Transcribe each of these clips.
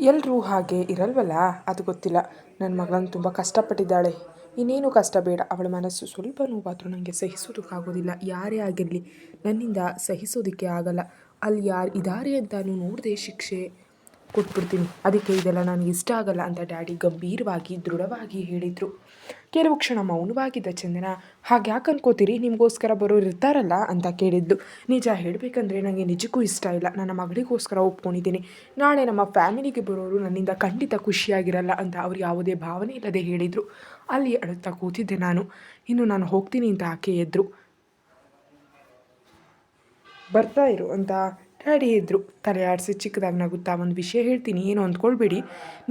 ಎಲ್ಲರೂ ಹಾಗೆ ಇರಲ್ವಲ್ಲ? ಅದು ಗೊತ್ತಿಲ್ಲ. ನನ್ನ ಮಗಳನ್ನು ತುಂಬ ಕಷ್ಟಪಟ್ಟಿದ್ದಾಳೆ. ಇನ್ನೇನು ಕಷ್ಟ ಬೇಡ. ಅವಳ ಮನಸ್ಸು ಸ್ವಲ್ಪ ನೋವಾದರೂ ನನಗೆ ಸಹಿಸೋದಕ್ಕಾಗೋದಿಲ್ಲ ಯಾರೇ ಆಗಿರಲಿ ನನ್ನಿಂದ ಸಹಿಸೋದಕ್ಕೆ ಆಗಲ್ಲ. ಅಲ್ಲಿ ಯಾರು ಇದ್ದಾರೆ ಅಂತಾನು ನೋಡದೆ ಶಿಕ್ಷೆ. ಕೊಟ್ಬಿಡ್ತೀನಿ. ಅದಕ್ಕೆ ಇದೆಲ್ಲ ನನಗೆ ಇಷ್ಟ ಆಗಲ್ಲ ಅಂತ ಡ್ಯಾಡಿ ಗಂಭೀರವಾಗಿ, ದೃಢವಾಗಿ ಹೇಳಿದರು. ಕೆಲವು ಕ್ಷಣ ಮೌನವಾಗಿದ್ದ ಚಂದನ, ಹಾಗೆ ಯಾಕೆ ಅನ್ಕೋತೀರಿ? ನಿಮಗೋಸ್ಕರ ಬರೋರು ಇರ್ತಾರಲ್ಲ ಅಂತ ಕೇಳಿದ್ಲು ನಿಜ ಹೇಳಬೇಕಂದ್ರೆ ನನಗೆ ನಿಜಕ್ಕೂ ಇಷ್ಟ ಇಲ್ಲ. ನನ್ನ ಮಗಳಿಗೋಸ್ಕರ ಒಪ್ಕೊಂಡಿದ್ದೀನಿ. ನಾಳೆ ನಮ್ಮ ಫ್ಯಾಮಿಲಿಗೆ ಬರೋರು ನನ್ನಿಂದ ಖಂಡಿತ ಖುಷಿಯಾಗಿರಲ್ಲ ಅಂತ ಅವ್ರು ಯಾವುದೇ ಭಾವನೆ ಇಲ್ಲದೆ ಹೇಳಿದರು. ಅಲ್ಲಿ ಅಳುತ್ತಾ ಕೂತಿದ್ದೆ ನಾನು. ಇನ್ನು ನಾನು ಹೋಗ್ತೀನಿ ಅಂತ ಆಕೆ ಎದ್ರು. ಬರ್ತಾ ಇರು ಅಂತ ಡ್ಯಾಡಿ ಇದ್ದರು ತಲೆ ಆಡಿಸಿ ಚಿಕ್ಕದಾಗ ನಗುತ್ತಾ ಒಂದು ವಿಷಯ ಹೇಳ್ತೀನಿ. ಏನು ಅಂದ್ಕೊಳ್ಬೇಡಿ.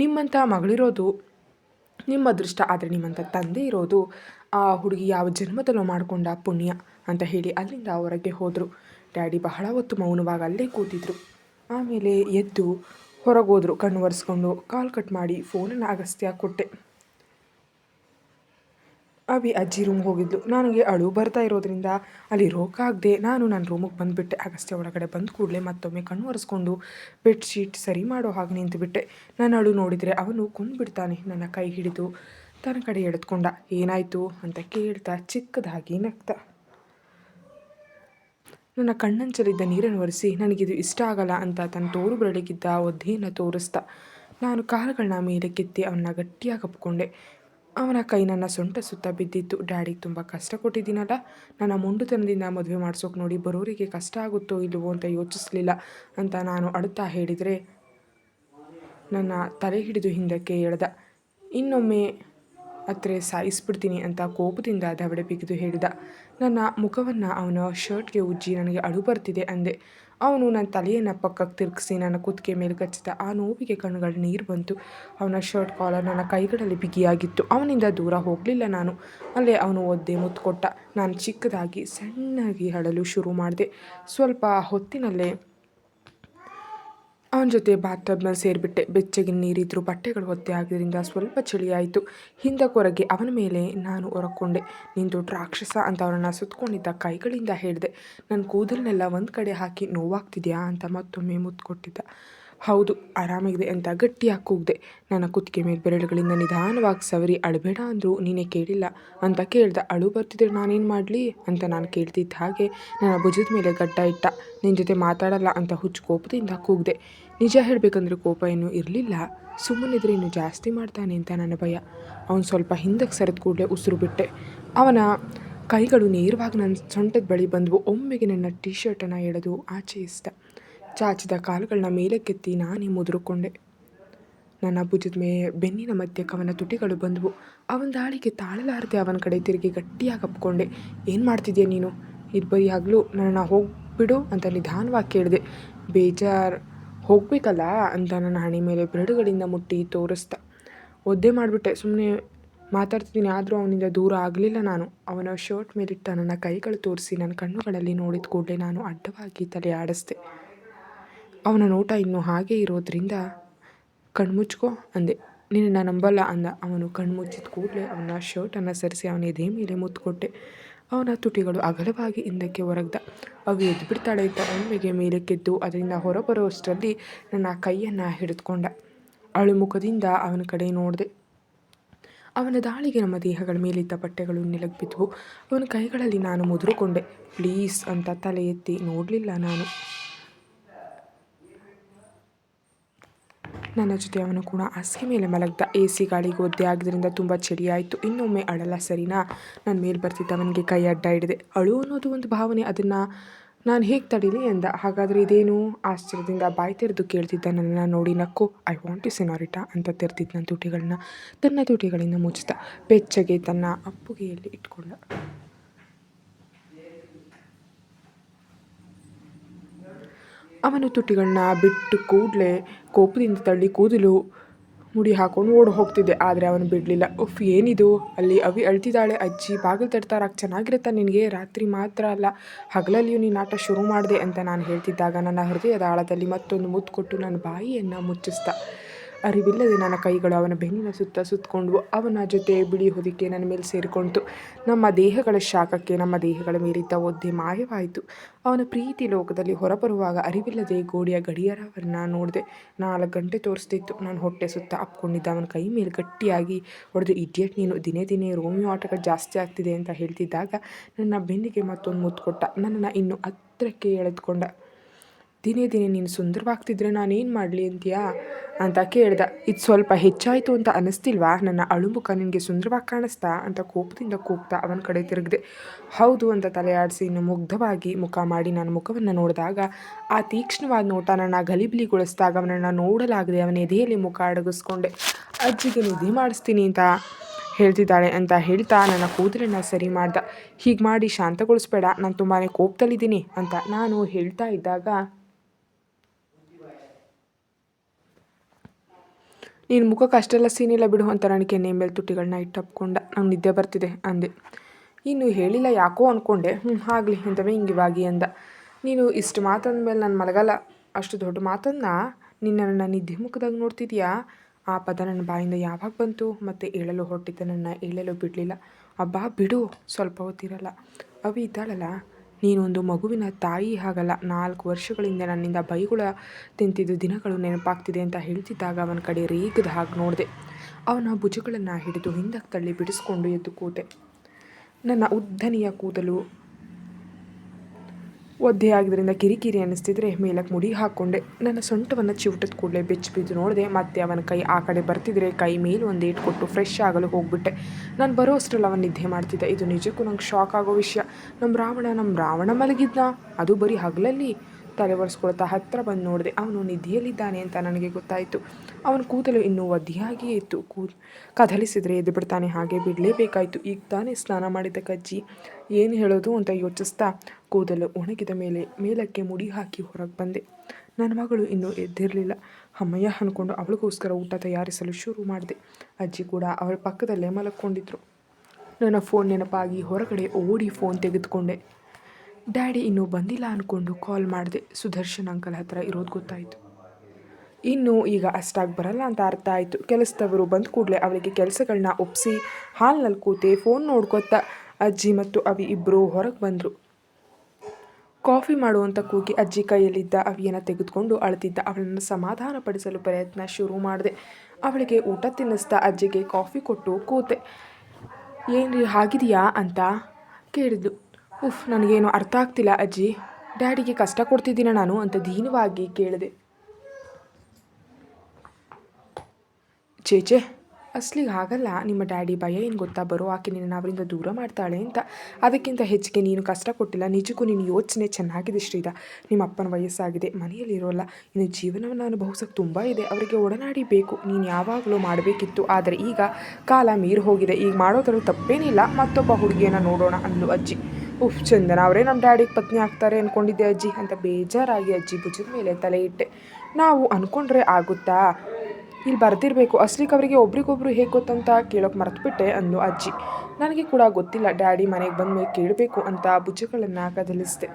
ನಿಮ್ಮಂಥ ಮಗಳಿರೋದು ನಿಮ್ಮ ಅದೃಷ್ಟ, ಆದರೆ ನಿಮ್ಮಂಥ ತಂದೆ ಇರೋದು ಆ ಹುಡುಗಿ ಯಾವ ಜನ್ಮದಲ್ಲೋ ಮಾಡಿಕೊಂಡ ಪುಣ್ಯ ಅಂತ ಹೇಳಿ ಅಲ್ಲಿಂದ ಹೊರಗೆ ಹೋದರು. ಡ್ಯಾಡಿ ಬಹಳ ಹೊತ್ತು ಮೌನವಾಗಿ ಅಲ್ಲೇ ಕೂತಿದ್ರು. ಆಮೇಲೆ ಎದ್ದು ಹೊರಗೋದ್ರು, ಕಣ್ಣು ಒರೆಸ್ಕೊಂಡು, ಕಾಲ್ ಕಟ್ ಮಾಡಿ, ಫೋನನ್ನು ಅಗಸ್ತ್ಯ ಕೊಟ್ಟೆ. ಅವಿ ಅಜ್ಜಿ ರೂಮ್ಗೆ ಹೋಗಿದ್ಲು. ನನಗೆ ಅಳು ಬರ್ತಾ ಇರೋದ್ರಿಂದ ಅಲ್ಲಿ ರೋಕಾಗದೆ ನಾನು ನನ್ನ ರೂಮಿಗೆ ಬಂದುಬಿಟ್ಟೆ. ಅಗಸ್ತ್ಯ ಒಳಗಡೆ ಬಂದ ಕೂಡಲೇ ಮತ್ತೊಮ್ಮೆ ಕಣ್ಣು ಒರೆಸ್ಕೊಂಡು ಬೆಡ್ಶೀಟ್ ಸರಿ ಮಾಡೋ ಹಾಗೆ ನಿಂತುಬಿಟ್ಟೆ. ನನ್ನ ಅಳು ನೋಡಿದರೆ ಅವನು ಕುಂದ್ಬಿಡ್ತಾನೆ ನನ್ನ ಕೈ ಹಿಡಿದು ತನ್ನ ಕಡೆ ಎಳೆದುಕೊಂಡ. ಏನಾಯಿತು ಅಂತ ಕೇಳ್ತಾ ಚಿಕ್ಕದಾಗಿ ನಗ್ತ. ನನ್ನ ಕಣ್ಣಂಚಲಿದ್ದ ನೀರನ್ನು ಒರೆಸಿ, ನನಗಿದು ಇಷ್ಟ ಆಗಲ್ಲ ಅಂತ ತನ್ನ ತೋರು ಬೆಳಗಿದ್ದ ಒದ್ದೆಯನ್ನು ತೋರಿಸ್ತಾ, ನಾನು ಕಾಲುಗಳನ್ನ ಮೇಲೆ ಕೆತ್ತಿ ಅವನ್ನ ಗಟ್ಟಿಯಾಗಿ ಅಪ್ಕೊಂಡೆ. ಅವನ ಕೈ ನನ್ನ ಸೊಂಟ ಸುತ್ತ ಬಿದ್ದಿತ್ತು. ಡ್ಯಾಡಿಗೆ ತುಂಬ ಕಷ್ಟ ಕೊಟ್ಟಿದ್ದೀನಲ್ಲ. ನನ್ನ ಮುಂಡುತನದಿಂದ ಮದುವೆ ಮಾಡ್ಸೋಕೆ ನೋಡಿ ಬರೋರಿಗೆ ಕಷ್ಟ ಆಗುತ್ತೋ ಇಲ್ಲವೋ ಅಂತ ಯೋಚಿಸಲಿಲ್ಲ ಅಂತ ನಾನು ಅಳುತ್ತಾ ಹೇಳಿದರೆ ನನ್ನ ತಲೆ ಹಿಡಿದು ಹಿಂದಕ್ಕೆ ಎಳೆದ. ಇನ್ನೊಮ್ಮೆ ಅತ್ರೆ ಸಾಯಿಸ್ಬಿಡ್ತೀನಿ ಅಂತ ಕೋಪದಿಂದ ದವಡೆ ಬಿಗಿದು ಹೇಳಿದ. ನನ್ನ ಮುಖವನ್ನು ಅವನ ಶರ್ಟ್ಗೆ ಉಜ್ಜಿ ನನಗೆ ಅಳು ಬರ್ತಿದೆ ಅಂದೆ. ಅವನು ನನ್ನ ತಲೆಯನ್ನು ಪಕ್ಕಕ್ಕೆ ತಿರುಗಿಸಿ ನನ್ನ ಕುತ್ತಿಗೆ ಮೇಲೆ ಕಚ್ಚಿದ ಆ ನೋವಿಗೆ ಕಣ್ಣುಗಳ ನೀರು ಬಂತು. ಅವನ ಶರ್ಟ್ ಕಾಲರ್ ನನ್ನ ಕೈಗಳಲ್ಲಿ ಬಿಗಿಯಾಗಿತ್ತು. ಅವನಿಂದ ದೂರ ಹೋಗಲಿಲ್ಲ ನಾನು. ಅಲ್ಲೇ ಅವನು ಒದ್ದೆ ಮುತ್ತು ಕೊಟ್ಟ ನಾನು ಚಿಕ್ಕದಾಗಿ ಸಣ್ಣಗೆ ಅಳಲು ಶುರು ಮಾಡಿದೆ. ಸ್ವಲ್ಪ ಹೊತ್ತಿನಲ್ಲೇ ಅವನ ಜೊತೆ ಬಾತ್ರಬ್ನ ಸೇರಿಬಿಟ್ಟೆ. ಬೆಚ್ಚಗಿನ ನೀರಿದ್ದರೂ ಬಟ್ಟೆಗಳು ಒತ್ತೆ ಆಗಿದ್ದರಿಂದ ಸ್ವಲ್ಪ ಚಳಿಯಾಯಿತು. ಹಿಂದಕ್ಕೊರಗೆ ಅವನ ಮೇಲೆ ನಾನು ಹೊರಕೊಂಡೆ ನಿಂದು ರಾಕ್ಷಸ ಅಂತ ಅವನನ್ನು ಸುತ್ತಕೊಂಡಿದ್ದ ಕೈಗಳಿಂದ ಹೇಳಿದೆ. ನನ್ನ ಕೂದಲನ್ನೆಲ್ಲ ಒಂದು ಕಡೆ ಹಾಕಿ ನೋವಾಗ್ತಿದೆಯಾ ಅಂತ ಮತ್ತೊಮ್ಮೆ ಮುತ್ತು ಕೊಟ್ಟಿದ್ದ ಹೌದು, ಆರಾಮಾಗಿದೆ ಅಂತ ಗಟ್ಟಿಯಾಗಿ ಕೂಗಿದೆ. ನನ್ನ ಕುತ್ತಿಗೆ ಮೇಲೆ ಬೆರಳುಗಳಿಂದ ನಿಧಾನವಾಗಿ ಸವರಿ, ಅಳಬೇಡ ಅಂದರು, ನೀನೇ ಕೇಳಿಲ್ಲ ಅಂತ ಕೇಳ್ದೆ. ಅಳು ಬರ್ತಿದ್ರೆ ನಾನೇನು ಮಾಡಲಿ? ಅಂತ ನಾನು ಕೇಳ್ತಿದ್ದ ಹಾಗೆ ನನ್ನ ಭುಜದ ಮೇಲೆ ಗಡ್ಡ ಇಟ್ಟ. ನಿನ್ನ ಜೊತೆ ಮಾತಾಡಲ್ಲ ಅಂತ ಹುಚ್ಚು ಕೋಪದಿಂದ ಕೂಗಿದೆ. ನಿಜ ಹೇಳಬೇಕಂದ್ರೆ ಕೋಪ ಏನೂ ಇರಲಿಲ್ಲ. ಸುಮ್ಮನಿದ್ರೆ ಇನ್ನು ಜಾಸ್ತಿ ಮಾಡ್ತಾನೆ ಅಂತ ನನ್ನ ಭಯ. ಅವನು ಸ್ವಲ್ಪ ಹಿಂದಕ್ಕೆ ಸರಿದ ಕೂಡಲೇ ಉಸಿರು ಬಿಟ್ಟೆ. ಅವನ ಕೈಗಳು ನೇರವಾಗಿ ನನ್ನ ಸೊಂಟದ ಬಳಿ ಬಂದವು. ಒಮ್ಮೆಗೆ ನನ್ನ ಟೀ ಶರ್ಟನ್ನು ಎಳೆದು ಆಚೆ ಇಸ್ತ ಚಾಚಿದ ಕಾಲುಗಳನ್ನ ಮೇಲಕ್ಕೆತ್ತಿ ನಾನೇ ಮುದುರುಕೊಂಡೆ. ನನ್ನ ಭುಜದ ಮೇ, ಬೆನ್ನಿನ ಮಧ್ಯಕ್ಕೆ ಅವನ ತುಟಿಗಳು ಬಂದವು. ಅವನ ದಾಳಿಗೆ ತಾಳಲಾರದೆ ಅವನ ಕಡೆ ತಿರುಗಿ ಗಟ್ಟಿಯಾಗಿ ಅಪ್ಕೊಂಡೆ. ಏನು ಮಾಡ್ತಿದ್ಯಾ ನೀನು? ಇದು ಬರೀ ಹಗಲು ನನ್ನ ಹೋಗ್ಬಿಡು ಅಂತ ನಿಧಾನವಾಗಿ ಕೇಳಿದೆ. ಬೇಜಾರು, ಹೋಗಬೇಕಲ್ಲ ಅಂತ ನನ್ನ ಹಣೆ ಮೇಲೆ ಬೆರಳುಗಳಿಂದ ಮುಟ್ಟಿ ತೋರಿಸ್ದ. ಒದ್ದೆ ಮಾಡಿಬಿಟ್ಟೆ ಸುಮ್ಮನೆ ಮಾತಾಡ್ತಿದ್ದೀನಿ. ಆದರೂ ಅವನಿಂದ ದೂರ ಆಗಲಿಲ್ಲ ನಾನು. ಅವನ ಶರ್ಟ್ ಮೇಲಿಟ್ಟ ನನ್ನ ಕೈಗಳು ತೋರಿಸಿ ನನ್ನ ಕಣ್ಣುಗಳಲ್ಲಿ ನೋಡಿದ ಕೂಡಲೇ ನಾನು ಅಡ್ಡವಾಗಿ ತಲೆ ಆಡಿಸ್ದೆ. ಅವನ ನೋಟ ಇನ್ನೂ ಹಾಗೆ ಇರೋದ್ರಿಂದ ಕಣ್ಮುಚ್ಕೋ ಅಂದೆ. ನಿನ್ನ ನಂಬಲ್ಲ ಅಂದ. ಅವನು ಕಣ್ಮುಚ್ಚಿದ ಕೂಡಲೇ ಅವನ ಶರ್ಟನ್ನು ಸರಿಸಿ ಅವನ ಎದೆ ಮೇಲೆ ಮುತ್ತು ಕೊಟ್ಟೆ ಅವನ ತುಟಿಗಳು ಅಗಲವಾಗಿ ಹಿಂದಕ್ಕೆ ಹೊರಗ್ದ ಅವು ಎದ್ದು ಬಿಡ್ತಾಳೆ ಅಂತ ಒಮ್ಮೆಗೆ ಮೇಲಕ್ಕೆದ್ದು. ಅದರಿಂದ ಹೊರಬರುವಷ್ಟರಲ್ಲಿ ನನ್ನ ಕೈಯನ್ನು ಹಿಡಿದುಕೊಂಡ. ಅಳು ಮುಖದಿಂದ ಅವನ ಕಡೆ ನೋಡಿದೆ. ಅವನ ದಾಳಿಗೆ ನಮ್ಮ ದೇಹಗಳ ಮೇಲಿದ್ದ ಬಟ್ಟೆಗಳು ನೆಲಕ್ಕೆ ಅವನ ಕೈಗಳಲ್ಲಿ ನಾನು ಮುದುರುಕೊಂಡೆ. ಪ್ಲೀಸ್ ಅಂತ ತಲೆ ಎತ್ತಿ ನೋಡಲಿಲ್ಲ ನಾನು. ನನ್ನ ಜೊತೆ ಅವನು ಕೂಡ ಹಾಸಿಗೆ ಮೇಲೆ ಮಲಗ್ದ ಎ ಸಿ ಗಾಳಿಗೆ ಒದ್ದೆ ಆಗಿದ್ದರಿಂದ ತುಂಬ ಚಳಿ ಆಯಿತು ಇನ್ನೊಮ್ಮೆ ಅಳಲ್ಲ ಸರಿನಾ? ನಾನು ಮೇಲೆ ಬರ್ತಿದ್ದ ಅವನಿಗೆ ಕೈ ಅಡ್ಡ ಹಿಡಿದೆ. ಅಳು ಅನ್ನೋದು ಒಂದು ಭಾವನೆ, ಅದನ್ನು ನಾನು ಹೇಗೆ ತಡೀಲಿ ಎಂದ. ಹಾಗಾದರೆ ಇದೇನು? ಆಶ್ಚರ್ಯದಿಂದ ಬಾಯಿ ತೆರೆದು ಕೇಳ್ತಿದ್ದ ನನ್ನನ್ನು ನೋಡಿ ನಕ್ಕು. ಐ ವಾಂಟ್ ಟು ಸಿನಾರಿಟ ಅಂತ ತೆರೆದಿದ್ದ ನನ್ನ ತುಟಿಗಳನ್ನ. ತನ್ನ ತುಟಿಗಳಿಂದ ಮುಚ್ಚಿದ. ಬೆಚ್ಚಗೆ ತನ್ನ ಅಪ್ಪುಗೆಯಲ್ಲಿ ಇಟ್ಕೊಂಡ. ಅವನು ತುಟಿಗಳನ್ನ ಬಿಟ್ಟು ಕೂಡಲೇ ಕೋಪದಿಂದ ತಳ್ಳಿ ಕೂದಲು ಮುಡಿ ಹಾಕೊಂಡು ಓಡಿ ಹೋಗ್ತಿದ್ದೆ. ಆದರೆ ಅವನು ಬಿಡಲಿಲ್ಲ. ಉಫ್, ಏನಿದು? ಅಲ್ಲಿ ಅವಿ ಅಳ್ತಿದ್ದಾಳೆ. ಅಜ್ಜಿ ಬಾಗಿಲು ತಡ್ತಾರಾಗ ಚೆನ್ನಾಗಿರುತ್ತಾ ನಿನಗೆ? ರಾತ್ರಿ ಮಾತ್ರ ಅಲ್ಲ, ಹಗಲಲ್ಲಿಯೂ ನೀನು ಆಟ ಶುರು ಮಾಡಿದೆ, ಅಂತ ನಾನು ಹೇಳ್ತಿದ್ದಾಗ ನನ್ನ ಹೃದಯದ ಆಳದಲ್ಲಿ ಮತ್ತೊಂದು ಮುತ್ತು ಕೊಟ್ಟು ನನ್ನ ಬಾಯಿಯನ್ನು ಮುಚ್ಚಿಸ್ದ. ಅರಿವಿಲ್ಲದೆ ನನ್ನ ಕೈಗಳು ಅವನ ಬೆನ್ನಿನ ಸುತ್ತ ಸುತ್ತಕೊಂಡ್ವು ಅವನ ಜೊತೆ ಬಿಳಿ ಹೊದಿಕೆ ನನ್ನ ಮೇಲೆ ಸೇರಿಕೊಂಡಿತು ನಮ್ಮ ದೇಹಗಳ ಶಾಖಕ್ಕೆ ನಮ್ಮ ದೇಹಗಳ ಮೇಲಿದ್ದ ಒದ್ದೆ ಮಾಯವಾಯಿತು. ಅವನ ಪ್ರೀತಿ ಲೋಕದಲ್ಲಿ ಹೊರಬರುವಾಗ ಅರಿವಿಲ್ಲದೆ ಗೋಡೆಯ ಗಡಿಯಾರವನ್ನ ನೋಡಿದೆ ನಾಲ್ಕು ಗಂಟೆ ತೋರಿಸ್ತಿತ್ತು. ನಾನು ಹೊಟ್ಟೆ ಸುತ್ತ ಅಪ್ಕೊಂಡಿದ್ದ ಅವನ ಕೈ ಮೇಲೆ ಗಟ್ಟಿಯಾಗಿ ಹೊಡೆದು, ಇಡಿಯಟ್ ನೀನು, ದಿನೇ ದಿನೇ ರೋಮಿಯೋ ಆಟಗಳು ಜಾಸ್ತಿ ಆಗ್ತಿದೆ ಅಂತ ಹೇಳ್ತಿದ್ದಾಗ ನನ್ನ ಬೆನ್ನಿಗೆ ಮತ್ತೊಂದು ಮುತ್ತು ಕೊಟ್ಟ ನನ್ನನ್ನು ಇನ್ನು ಹತ್ತಿರಕ್ಕೆ ಎಳೆದುಕೊಂಡ. ದಿನೇ ದಿನೇ ನೀನು ಸುಂದರವಾಗ್ತಿದ್ರೆ ನಾನೇನು ಮಾಡಲಿ ಅಂತೀಯಾ? ಅಂತ ಕೇಳ್ದ. ಇದು ಸ್ವಲ್ಪ ಹೆಚ್ಚಾಯಿತು ಅಂತ ಅನಿಸ್ತಿಲ್ವಾ? ನನ್ನ ಅಳುಮುಖ ನಿನಗೆ ಸುಂದರವಾಗಿ ಕಾಣಿಸ್ತಾ? ಅಂತ ಕೋಪದಿಂದ ಕೂಗ್ತಾ ಅವನ ಕಡೆ ತಿರುಗಿದೆ. ಹೌದು ಅಂತ ತಲೆ ಆಡಿಸಿ ಇನ್ನು ಮುಗ್ಧವಾಗಿ ಮುಖ ಮಾಡಿ ನನ್ನ ಮುಖವನ್ನು ನೋಡಿದಾಗ ಆ ತೀಕ್ಷ್ಣವಾದ ನೋಟ ನನ್ನ ಗಲಿಬಿಲಿಗೊಳಿಸಿದಾಗ ಅವನನ್ನು ನೋಡಲಾಗದೆ ಅವನ ಎದೆಯಲ್ಲಿ ಮುಖ ಅಡಗಿಸ್ಕೊಂಡೆ. ಅಜ್ಜಿಗೆ ನಿಧಿ ಮಾಡಿಸ್ತೀನಿ ಅಂತ ಹೇಳ್ತಿದ್ದಾಳೆ ಅಂತ ಹೇಳ್ತಾ ನನ್ನ ಕೂದಲನ್ನು ಸರಿ ಮಾಡ್ದ. ಹೀಗೆ ಮಾಡಿ ಶಾಂತಗೊಳಿಸ್ಬೇಡ, ನಾನು ತುಂಬಾ ಕೋಪದಲ್ಲಿದ್ದೀನಿ ಅಂತ ನಾನು ಹೇಳ್ತಾ ಇದ್ದಾಗ ನೀನು ಮುಖಕ್ಕೆ ಅಷ್ಟೆಲ್ಲ ಸೀನಿಲ್ಲ ಬಿಡು ಅಂತ ನನಗೆ ಕೆನ್ನೆ ಮೇಲೆ ತುಟಿಗಳನ್ನ ಇಟ್ಟಪ್ಕೊಂಡ. ನಂಗೆ ನಿದ್ದೆ ಬರ್ತಿದೆ ಅಂದೆ. ಇನ್ನು ಹೇಳಿಲ್ಲ ಯಾಕೋ ಅಂದ್ಕೊಂಡೆ ಹ್ಞೂ ಆಗಲಿ ಅಂತವೇ ಹಿಂಗಿವಾಗಿ ಅಂದ. ನೀನು ಇಷ್ಟು ಮಾತಂದ್ಮೇಲೆ ನಾನು ಮಲಗಲ್ಲ. ಅಷ್ಟು ದೊಡ್ಡ ಮಾತನ್ನ ನಿನ್ನ ನನ್ನ ನಿದ್ದೆ ಮುಖದಾಗ ನೋಡ್ತಿದ್ಯಾ? ಆ ಪದ ನನ್ನ ಬಾಯಿಂದ ಯಾವಾಗ ಬಂತು? ಮತ್ತು ಏಳಲು ಹೊರಟಿದ್ದ ನನ್ನ ಏಳಲು ಬಿಡಲಿಲ್ಲ. ಅಬ್ಬಾ, ಬಿಡು. ಸ್ವಲ್ಪ ಹೊತ್ತಿರಲ್ಲ. ಅವಿ ಇದ್ದಾಳಲ್ಲ? ನೀನೊಂದು ಮಗುವಿನ ತಾಯಿ ಹಾಗಲ್ಲ. ನಾಲ್ಕು ವರ್ಷಗಳಿಂದ ನನ್ನಿಂದ ಬೈಗುಳ ತಿಂತಿದ್ದು ದಿನಗಳು ನೆನಪಾಗ್ತಿದೆ ಅಂತ ಹೇಳ್ತಿದ್ದಾಗ ಅವನ ಕಡೆ ರೇಗದ ಹಾಗೆ ನೋಡಿದೆ. ಅವನ ಭುಜಗಳನ್ನು ಹಿಡಿದು ಹಿಂದಕ್ಕೆ ತಳ್ಳಿ ಬಿಡಿಸ್ಕೊಂಡು ಎದ್ದು ಕೂತೆ. ನನ್ನ ಉದ್ದನೆಯ ಕೂದಲು ಒದ್ದೆ ಆಗಿದ್ದರಿಂದ ಕಿರಿಕಿರಿ ಅನ್ನಿಸ್ತಿದ್ರೆ ಮೇಲಕ್ಕೆ ಮುಡಿ ಹಾಕ್ಕೊಂಡೆ. ನನ್ನ ಸೊಂಟವನ್ನು ಚಿವುಟದ ಕೂಡಲೇ ಬೆಚ್ಚಿ ಬಿದ್ದು ನೋಡಿದೆ, ಮತ್ತೆ ಅವನ ಕೈ ಆ ಕಡೆ ಬರ್ತಿದ್ರೆ ಕೈ ಮೇಲೆ ಒಂದು ಏಟ್ ಕೊಟ್ಟು ಫ್ರೆಶ್ ಆಗಲು ಹೋಗ್ಬಿಟ್ಟೆ. ನಾನು ಬರೋ ಅಷ್ಟರಲ್ಲಿ ಅವನು ನಿದ್ದೆ ಮಾಡ್ತಿದ್ದೆ. ಇದು ನಿಜಕ್ಕೂ ನಂಗೆ ಶಾಕ್ ಆಗೋ ವಿಷಯ. ನಮ್ಮ ರಾವಣ ನಮ್ಮ ರಾವಣ ಮಲಗಿದ್ದ ಅದು ಬರೀ ಹಗಲಲ್ಲಿ. ತಲೆ ಒರೆಸ್ಕೊಳ್ತಾ ಹತ್ತಿರ ಬಂದು ನೋಡಿದೆ, ಅವನು ನಿಧಿಯಲ್ಲಿದ್ದಾನೆ ಅಂತ ನನಗೆ ಗೊತ್ತಾಯಿತು. ಅವನ ಕೂದಲು ಇನ್ನೂ ಒದ್ದಿಯಾಗಿಯೇ ಇತ್ತು. ಕೂ, ಕದಲಿಸಿದರೆ ಎದ್ದು ಬಿಡ್ತಾನೆ, ಹಾಗೆ ಬಿಡಲೇಬೇಕಾಯಿತು. ಈಗ ತಾನೇ ಸ್ನಾನ ಮಾಡಿದ ಕಜ್ಜಿ. ಏನು ಹೇಳೋದು ಅಂತ ಯೋಚಿಸ್ತಾ ಕೂದಲು ಒಣಗಿದ ಮೇಲೆ, ಮೇಲಕ್ಕೆ ಮುಡಿ ಹಾಕಿ ಹೊರಗೆ ಬಂದೆ. ನನ್ನ ಮಗಳು ಇನ್ನೂ ಎದ್ದಿರಲಿಲ್ಲ. ಅಮ್ಮಯ್ಯ ಅಂದ್ಕೊಂಡು ಅವಳಿಗೋಸ್ಕರ ಊಟ ತಯಾರಿಸಲು ಶುರು ಮಾಡಿದೆ. ಅಜ್ಜಿ ಕೂಡ ಅವಳ ಪಕ್ಕದಲ್ಲೇ ಮಲಕ್ಕೊಂಡಿದ್ರು ನನ್ನ ಫೋನ್ ನೆನಪಾಗಿ ಹೊರಗಡೆ ಓಡಿ ಫೋನ್ ತೆಗೆದುಕೊಂಡೆ. ಡ್ಯಾಡಿ ಇನ್ನೂ ಬಂದಿಲ್ಲ ಅಂದ್ಕೊಂಡು ಕಾಲ್ ಮಾಡಿದೆ. ಸುದರ್ಶನ್ ಅಂಕಲ್ ಹತ್ರ ಇರೋದು ಗೊತ್ತಾಯಿತು. ಇನ್ನು ಈಗ ಅಷ್ಟಾಗಿ ಬರಲ್ಲ ಅಂತ ಅರ್ಥ ಆಯಿತು. ಕೆಲಸದವರು ಬಂದ ಕೂಡಲೇ ಅವಳಿಗೆ ಕೆಲಸಗಳನ್ನ ಒಪ್ಪಿಸಿ ಹಾಲ್ನಲ್ಲಿ ಕೂತೆ ಫೋನ್ ನೋಡ್ಕೊತಾ ಅಜ್ಜಿ ಮತ್ತು ಅವಿ ಇಬ್ಬರು ಹೊರಗೆ ಬಂದರು. ಕಾಫಿ ಮಾಡುವಂಥ ಕೂಗಿ ಅಜ್ಜಿ ಕೈಯಲ್ಲಿದ್ದ ಅವಿಯನ್ನು ತೆಗೆದುಕೊಂಡು ಅಳ್ತಿದ್ದ ಅವಳನ್ನು ಸಮಾಧಾನಪಡಿಸಲು ಪ್ರಯತ್ನ ಶುರು ಮಾಡಿದೆ. ಅವಳಿಗೆ ಊಟ ತಿನ್ನಿಸ್ತಾ ಅಜ್ಜಿಗೆ ಕಾಫಿ ಕೊಟ್ಟು ಕೂತೆ. ಏನು ಹಾಗಿದೆಯಾ? ಅಂತ ಕೇಳಿದ್ಲು. ಉಫ್, ನನಗೇನು ಅರ್ಥ ಆಗ್ತಿಲ್ಲ ಅಜ್ಜಿ. ಡ್ಯಾಡಿಗೆ ಕಷ್ಟ ಕೊಡ್ತಿದ್ದೀನ ನಾನು ಅಂತ ದೀನವಾಗಿ ಕೇಳಿದೆ. ಚೇಚೆ ಅಸ್ಲಿಗೆ ಆಗಲ್ಲ ನಿಮ್ಮ ಡ್ಯಾಡಿ ಭಯ ಏನು ಗೊತ್ತಾ? ಬರೋ ಆಕೆ ನಿನ್ನ ಅವರಿಂದ ದೂರ ಮಾಡ್ತಾಳೆ ಅಂತ. ಅದಕ್ಕಿಂತ ಹೆಚ್ಚಿಗೆ ನೀನು ಕಷ್ಟ ಕೊಟ್ಟಿಲ್ಲ. ನಿಜಕ್ಕೂ ನಿನ್ನ ಯೋಚನೆ ಚೆನ್ನಾಗಿದೆ ಶ್ರೀದ ನಿಮ್ಮ ಅಪ್ಪನ ವಯಸ್ಸಾಗಿದೆ. ಮನೆಯಲ್ಲಿರೋಲ್ಲ ಇನ್ನು ಜೀವನವನ್ನು ಅನುಭವಿಸೋಕೆ ತುಂಬ ಇದೆ. ಅವರಿಗೆ ಒಡನಾಡಿ ಬೇಕು. ನೀನು ಯಾವಾಗಲೂ ಮಾಡಬೇಕಿತ್ತು. ಆದರೆ ಈಗ ಕಾಲ ಮೀರಿ ಹೋಗಿದೆ. ಈಗ ಮಾಡೋದ್ರಲ್ಲಿ ತಪ್ಪೇನಿಲ್ಲ. ಮತ್ತೊಬ್ಬ ಹುಡುಗಿಯನ್ನು ನೋಡೋಣ ಅಂದ್ಲು ಅಜ್ಜಿ. ಉಫ್, ಚಂದನ, ಅವರೇ ನಮ್ಮ ಡ್ಯಾಡಿಗೆ ಪತ್ನಿ ಆಗ್ತಾರೆ ಅಂದ್ಕೊಂಡಿದ್ದೆ ಅಜ್ಜಿ ಅಂತ ಬೇಜಾರಾಗಿ ಅಜ್ಜಿ ಭುಜದ ಮೇಲೆ ತಲೆ ಇಟ್ಟೆ. ನಾವು ಅಂದ್ಕೊಂಡ್ರೆ ಆಗುತ್ತಾ? ಇಲ್ಲಿ ಬರ್ತಿರಬೇಕು ಅಸ್ಲಿಕ್ ಅವರಿಗೆ ಒಬ್ರಿಗೊಬ್ರು ಹೇಗೆ ಗೊತ್ತಂತ ಕೇಳೋಕೆ ಮರೆತುಬಿಟ್ಟೆ ಅಂದು ಅಜ್ಜಿ. ನನಗೆ ಕೂಡ ಗೊತ್ತಿಲ್ಲ, ಡ್ಯಾಡಿ ಮನೆಗೆ ಬಂದ ಮೇಲೆ ಕೇಳಬೇಕು ಅಂತ ಭುಜಗಳನ್ನು ಕದಲಿಸಿದೆ.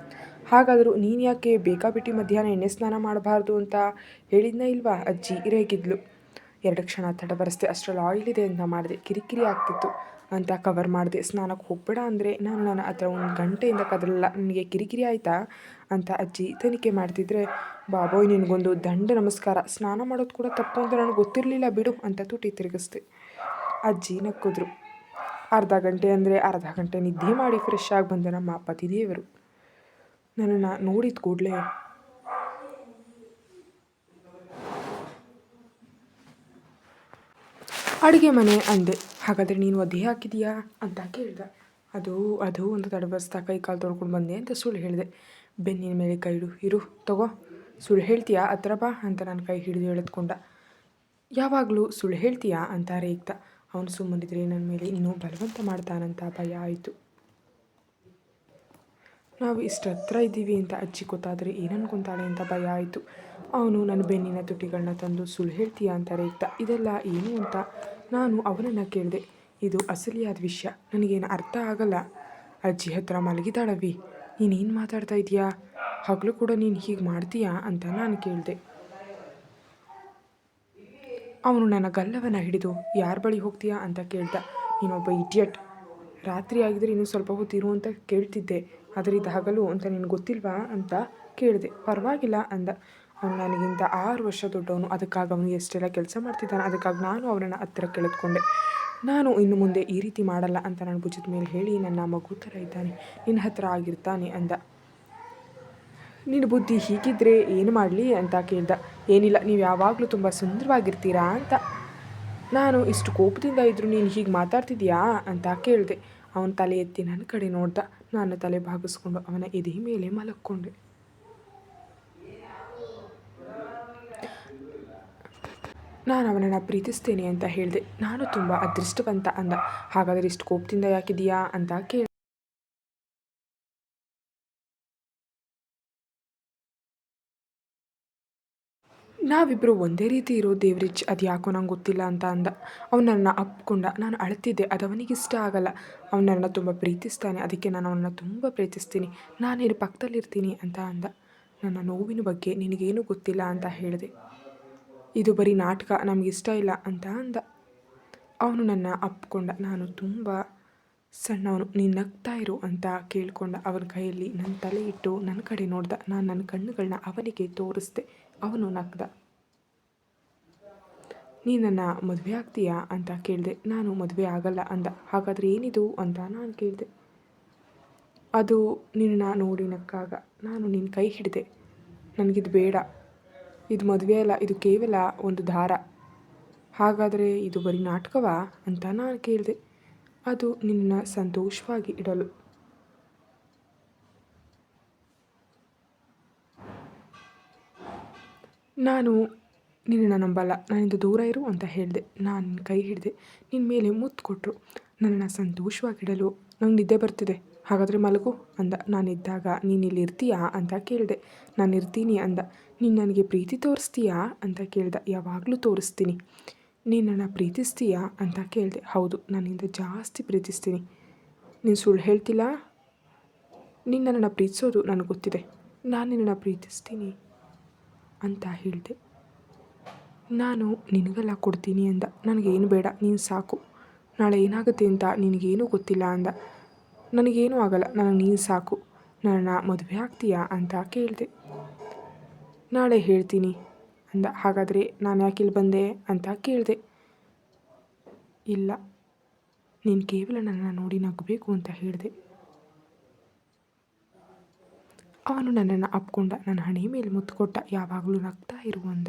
ಹಾಗಾದರೂ ನೀನು ಯಾಕೆ ಬೇಕಾಬಿಟ್ಟಿ ಮಧ್ಯಾಹ್ನ ಎಣ್ಣೆ ಸ್ನಾನ ಮಾಡಬಾರ್ದು ಅಂತ ಹೇಳಿದ್ನ ಇಲ್ವಾ ಅಜ್ಜಿ? ರೇಗಿದ್ಲು. ಎರಡು ಕ್ಷಣ ತಡ ಬರೆಸ್ದೆ ಅಷ್ಟರಲ್ಲಿ ಆಯಿಲ್ ಇದೆ ಅಂತ ಮಾಡಿದೆ. ಕಿರಿಕಿರಿ ಆಗ್ತಿತ್ತು. ಅಂತ ಕವರ್ ಮಾಡಿದೆ. ಸ್ನಾನಕ್ಕೆ ಹೋಗಬೇಡ ಅಂದರೆ ನಾನು ನನ್ನ ಹತ್ರ ಒಂದು ಗಂಟೆಯಿಂದ ಕದಲಲ್ಲ ನನಗೆ ಕಿರಿಕಿರಿ ಆಯಿತಾ? ಅಂತ ಅಜ್ಜಿ ತನಿಖೆ ಮಾಡ್ತಿದ್ರೆ, ಬಾಬೋಯ್, ನಿನಗೊಂದು ದಂಡ ನಮಸ್ಕಾರ. ಸ್ನಾನ ಮಾಡೋದು ಕೂಡ ತಪ್ಪು ಅಂತ ನನಗೆ ಗೊತ್ತಿರಲಿಲ್ಲ ಬಿಡು, ಅಂತ ತುಟಿ ತಿರುಗಿಸ್ದೆ. ಅಜ್ಜಿ ನಕ್ಕಿದ್ರು, ಅರ್ಧ ಗಂಟೆ ಅಂದರೆ ಅರ್ಧ ಗಂಟೆ ನಿದ್ದೆ ಮಾಡಿ ಫ್ರೆಶ್ ಆಗಿ ಬಂದ ನಮ್ಮ ಪತಿದೇವರು ನನ್ನನ್ನು ನೋಡಿದ ಕೂಡಲೇ ಅಡುಗೆ ಮನೆ ಅಂದೆ. ಹಾಗಾದರೆ ನೀನು ಒದ್ದೆ ಹಾಕಿದೀಯಾ ಅಂತ ಕೇಳಿದ. ಅದು ಅದು ಒಂದು ತಡಬಸ್ತಾ ಕೈ ಕಾಲು ತೊಳ್ಕೊಂಡು ಬಂದೆ ಅಂತ ಸುಳ್ಳು ಹೇಳಿದೆ. ಬೆನ್ನಿನ ಮೇಲೆ ಕೈ ಇಡು, ಇರು, ತಗೋ. ಸುಳ್ಳು ಹೇಳ್ತೀಯಾ? ಹತ್ರ ಬಾ ಅಂತ ನಾನು ಕೈ ಹಿಡಿದು ಎಳೆದುಕೊಂಡ. ಯಾವಾಗಲೂ ಸುಳ್ಳು ಹೇಳ್ತೀಯಾ ಅಂತ ರೇಗ್ತ ಅವನು ಸುಮ್ಮನಿದ್ರೆ ನನ್ನ ಮೇಲೆ ಇನ್ನೂ ಬಲವಂತ ಮಾಡ್ತಾನಂತ ಭಯ ಆಯಿತು. ನಾವು ಇಷ್ಟು ಹತ್ರ ಇದ್ದೀವಿ ಅಂತ ಅಜ್ಜಿ ಗೊತ್ತಾದರೆ ಏನನ್ಕೊತಾಳೆ ಅಂತ ಭಯ ಆಯಿತು. ಅವನು ನನ್ನ ಬೆನ್ನಿನ ತುಟಿಗಳನ್ನ ತಂದು ಸುಳ್ಳು ಹೇಳ್ತೀಯಾ ಅಂತ ರೇಗ್ತ ಇದೆಲ್ಲ ಏನು ಅಂತ ನಾನು ಅವನನ್ನು ಕೇಳಿದೆ, ಇದು ಅಸಲಿಯಾದ ವಿಷಯ, ನನಗೇನು ಅರ್ಥ ಆಗಲ್ಲ. ಅಜ್ಜಿ ಹತ್ರ ಮಲಗಿದಾಳವಿ ನೀನೇನು ಮಾತಾಡ್ತಾ ಇದೀಯಾ? ಹಗಲು ಕೂಡ ನೀನು ಹೀಗೆ ಮಾಡ್ತೀಯಾ ಅಂತ ನಾನು ಕೇಳಿದೆ. ಅವನು ನನ್ನ ಗಲ್ಲವನ್ನು ಹಿಡಿದು, ಯಾರ ಬಳಿ ಹೋಗ್ತೀಯಾ ಅಂತ ಕೇಳ್ದ. ನೀನೊಬ್ಬ ಇಡಿಯಟ್. ರಾತ್ರಿ ಆಗಿದ್ರೆ ಇನ್ನೂ ಸ್ವಲ್ಪ ಹೊತ್ತಿರು ಅಂತ ಕೇಳ್ತಿದ್ದೆ, ಆದರೆ ಇದು ಹಗಲು ಅಂತ ನಿನಗೆ ಗೊತ್ತಿಲ್ವಾ ಅಂತ ಕೇಳಿದೆ. ಪರವಾಗಿಲ್ಲ ಅಂದ. ಅವನು ನನಗಿಂತ ಆರು ವರ್ಷ ದೊಡ್ಡವನು. ಅದಕ್ಕಾಗಿ ಅವನು ಎಷ್ಟೆಲ್ಲ ಕೆಲಸ ಮಾಡ್ತಿದ್ದಾನೆ, ಅದಕ್ಕಾಗಿ ನಾನು ಅವನನ್ನು ಹತ್ತಿರ ಕೆಳೆದುಕೊಂಡೆ ನಾನು ಇನ್ನು ಮುಂದೆ ಈ ರೀತಿ ಮಾಡಲ್ಲ ಅಂತ ನಾನು ಭುಜದ ಮೇಲೆ ಹೇಳಿ ನನ್ನ ಮಗು ಥರ ಇದ್ದಾನೆ. ನಿನ್ನ ಹತ್ತಿರ ಆಗಿರ್ತಾನೆ ಅಂದ. ನಿನ್ನ ಬುದ್ಧಿ ಹೀಗಿದ್ರೆ ಏನು ಮಾಡಲಿ ಅಂತ ಕೇಳ್ದ. ಏನಿಲ್ಲ, ನೀವು ಯಾವಾಗಲೂ ತುಂಬ ಸುಂದರವಾಗಿರ್ತೀರಾ ಅಂತ. ನಾನು ಇಷ್ಟು ಕೋಪದಿಂದ ಇದ್ದರೂ ನೀನು ಹೀಗೆ ಮಾತಾಡ್ತಿದ್ಯಾ ಅಂತ ಕೇಳಿದೆ. ಅವನ ತಲೆ ಎತ್ತಿ ನನ್ನ ಕಡೆ ನೋಡ್ದ. ನಾನು ತಲೆ ಭಾಗಿಸ್ಕೊಂಡು ಅವನ ಎದೆ ಮೇಲೆ ಮಲಕ್ಕೊಂಡೆ ನಾನು ಅವನನ್ನು ಪ್ರೀತಿಸ್ತೇನೆ ಅಂತ ಹೇಳಿದೆ. ನಾನು ತುಂಬ ಅದೃಷ್ಟವಂತ ಅಂದ. ಹಾಗಾದರೆ ಇಷ್ಟು ಕೋಪದಿಂದ ಯಾಕಿದೆಯಾ ಅಂತ ಕೇಳಿ ನಾವಿಬ್ಬರು ಒಂದೇ ರೀತಿ ಇರೋ ದೇವ್ರಿಚ್ ಅದು ಯಾಕೋ ನಂಗೆ ಗೊತ್ತಿಲ್ಲ ಅಂತ ಅಂದ. ಅವನನ್ನು ಅಪ್ಕೊಂಡ. ನಾನು ಅಳ್ತಿದ್ದೆ. ಅದು ಅವನಿಗೆ ಇಷ್ಟ ಆಗಲ್ಲ. ಅವನನ್ನು ತುಂಬ ಪ್ರೀತಿಸ್ತಾನೆ. ಅದಕ್ಕೆ ನಾನು ಅವನನ್ನು ತುಂಬ ಪ್ರೀತಿಸ್ತೀನಿ. ನಾನು ಇಲ್ಲಿ ಪಕ್ಕದಲ್ಲಿರ್ತೀನಿ ಅಂತ ಅಂದ. ನನ್ನ ನೋವಿನ ಬಗ್ಗೆ ನಿನಗೇನು ಗೊತ್ತಿಲ್ಲ ಅಂತ ಹೇಳಿದೆ. ಇದು ಬರೀ ನಾಟಕ, ನಮಗಿಷ್ಟ ಇಲ್ಲ ಅಂತ ಅಂದ. ಅವನು ನನ್ನ ಅಪ್ಕೊಂಡ, ನಾನು ತುಂಬ ಸಣ್ಣವನು, ನೀನು ನಗ್ತಾ ಇರು ಅಂತ ಕೇಳಿಕೊಂಡ ಅವನ ಕೈಯಲ್ಲಿ ನನ್ನ ತಲೆ ಇಟ್ಟು ನನ್ನ ಕಡೆ ನೋಡ್ದ. ನಾನು ನನ್ನ ಕಣ್ಣುಗಳನ್ನ ಅವನಿಗೆ ತೋರಿಸ್ದೆ, ಅವನು ನಗ್ದ. ನೀ ನನ್ನ ಮದುವೆ ಆಗ್ತೀಯಾ ಅಂತ ಕೇಳಿದೆ. ನಾನು ಮದುವೆ ಆಗಲ್ಲ ಅಂದ. ಹಾಗಾದರೆ ಏನಿದು ಅಂತ ನಾನು ಕೇಳಿದೆ. ಅದು ನಿನ್ನ ನೋಡಿ ನಕ್ಕಾಗ ನಾನು ನಿನ್ನ ಕೈ ಹಿಡಿದೆ. ನನಗಿದು ಬೇಡ. ಇದು ಮದುವೆ ಅಲ್ಲ, ಇದು ಕೇವಲ ಒಂದು ದಾರ. ಹಾಗಾದರೆ ಇದು ಬರೀ ನಾಟಕವಾ ಅಂತ ನಾನು ಕೇಳಿದೆ. ಅದು ನಿನ್ನ ಸಂತೋಷವಾಗಿ ಇಡಲು. ನಾನು ನಿನ್ನನ್ನು ನಂಬಲ್ಲ ನನ್ನಿಂದ ದೂರ ಇರು ಅಂತ ಹೇಳಿದೆ. ನಾನು ಕೈ ಹಿಡಿದೆ ನಿನ್ನ ಮೇಲೆ ಮುತ್ತು ಕೊಟ್ಟರು ನನ್ನನ್ನು ಸಂತೋಷವಾಗಿಡಲು ನಂಗೆ ನಿದ್ದೆ ಬರ್ತಿದೆ. ಹಾಗಾದರೆ ಮಲಗು ಅಂದ. ನಾನಿದ್ದಾಗ ನೀನು ಇಲ್ಲಿ ಇರ್ತೀಯಾ ಅಂತ ಕೇಳಿದೆ. ನಾನು ಇರ್ತೀನಿ ಅಂದ. ನೀನು ನನಗೆ ಪ್ರೀತಿ ತೋರಿಸ್ತೀಯಾ ಅಂತ ಕೇಳ್ದೆ. ಯಾವಾಗಲೂ ತೋರಿಸ್ತೀನಿ. ನೀನು ನನ್ನ ಪ್ರೀತಿಸ್ತೀಯಾ ಅಂತ ಕೇಳಿದೆ. ಹೌದು, ನನ್ನಿಂದ ಜಾಸ್ತಿ ಪ್ರೀತಿಸ್ತೀನಿ. ನೀನು ಸುಳ್ಳು ಹೇಳ್ತಿಲ್ಲ? ನೀನು ನನ್ನನ್ನು ಪ್ರೀತಿಸೋದು ನನಗೆ ಗೊತ್ತಿದೆ. ನಾನು ನಿನ್ನನ್ನು ಪ್ರೀತಿಸ್ತೀನಿ ಅಂತ ಹೇಳಿದೆ. ನಾನು ನಿನಗೆಲ್ಲ ಕೊಡ್ತೀನಿ ಅಂದ. ನನಗೇನು ಬೇಡ, ನೀನು ಸಾಕು. ನಾಳೆ ಏನಾಗುತ್ತೆ ಅಂತ ನಿನಗೇನೂ ಗೊತ್ತಿಲ್ಲ ಅಂದ. ನನಗೇನೂ ಆಗಲ್ಲ. ನನಗೆ ನೀನು ಸಾಕು. ನನ್ನ ಮದುವೆ ಆಗ್ತೀಯಾ ಅಂತ ಕೇಳಿದೆ. ನಾಳೆ ಹೇಳ್ತೀನಿ ಅಂದ. ಹಾಗಾದರೆ ನಾನು ಯಾಕೆ ಇಲ್ಲಿ ಬಂದೆ ಅಂತ ಕೇಳಿದೆ. ಇಲ್ಲ, ನೀನು ಕೇವಲ ನನ್ನ ನೋಡಿ ನಗಬೇಕು ಅಂತ ಹೇಳಿದೆ. ಅವನು ನನ್ನನ್ನು ಅಪ್ಕೊಂಡ. ನನ್ನ ಹಣೆ ಮೇಲೆ ಮುತ್ತು ಕೊಟ್ಟ ಯಾವಾಗಲೂ ನಗ್ತಾ ಇರು ಅಂದ.